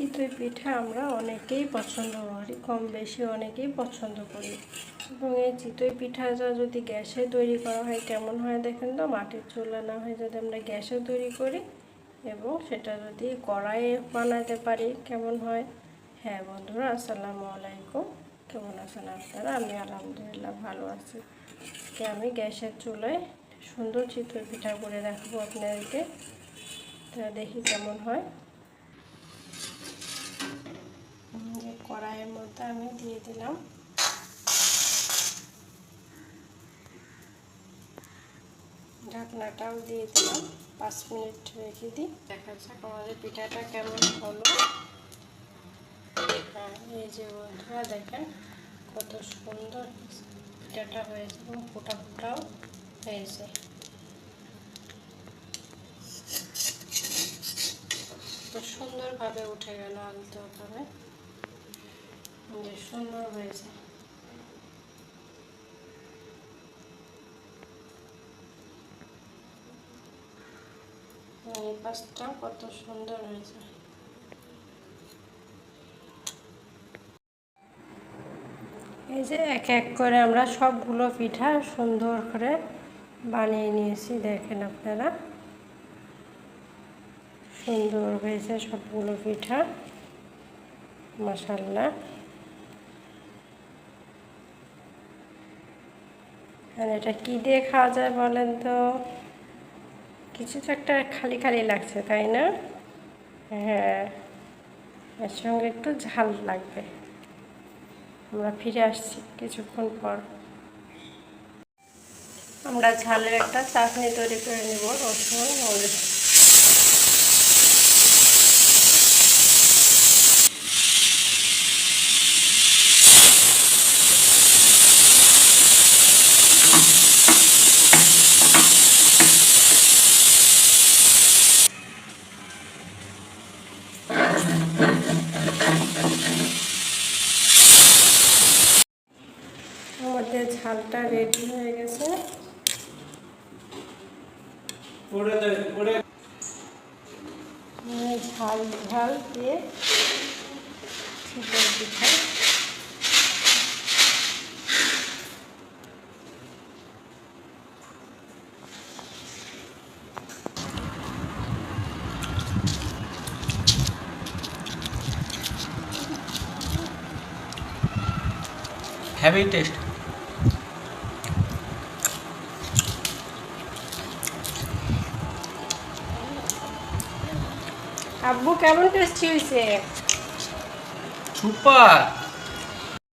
চিতই পিঠা আমরা অনেকেই পছন্দ করি, কম বেশি অনেকেই পছন্দ করি। এবং এই চিতই পিঠাটা যদি গ্যাসে তৈরি করা হয়, কেমন হয় দেখেন তো? মাটির চুলা না হয় যদি আমরা গ্যাসে তৈরি করি এবং সেটা যদি কড়াইয়ে বানাতে পারি, কেমন হয়? হ্যাঁ বন্ধুরা, আসসালামু আলাইকুম। কেমন আছেন আপনারা? আমি আলহামদুলিল্লাহ ভালো আছি। আজকে আমি গ্যাসের চুলায় সুন্দর চিতই পিঠা করে রাখব আপনাদেরকে। তা দেখি কেমন হয়। যে কড়াইয়ের মধ্যে আমি দিয়ে দিলাম। ঢাকনাটাও দিয়ে দিলাম, পাঁচ মিনিট রেখে দিই। দেখা যাক আমাদের পিঠাটা কেমন হলো। হ্যাঁ এই যে বন্ধুরা দেখেন কত সুন্দর পিঠাটা হয়েছে এবং ফোটা ফোটাও হয়েছে। তো সুন্দরভাবে উঠে গেল আলতোভাবে যে সুন্দর হয়েছে এই পাশটা কত সুন্দর হয়েছে। এই যে এক এক করে আমরা সবগুলো পিঠা সুন্দর করে বানিয়ে নিয়েছি, দেখেন আপনারা। সুন্দর হয়েছে সবগুলো পিঠা মশাল্লা আর এটা কী দিয়ে খাওয়া যায় বলেন তো? কিছু তো একটা খালি খালি লাগছে, তাই না? হ্যাঁ এর সঙ্গে একটু ঝাল লাগবে। আমরা ফিরে আসছি কিছুক্ষণ পর। আমরা ঝালের একটা চাটনি তৈরি করে নেব, রসুন হলুদ আমাদের ঝালটা রেডি হয়ে গেছে। ঝাল ঝাল দিয়ে চিকেন পিঠা। Heavy taste. আব্বু কেমন টেস্টি হয়েছে? সুপার।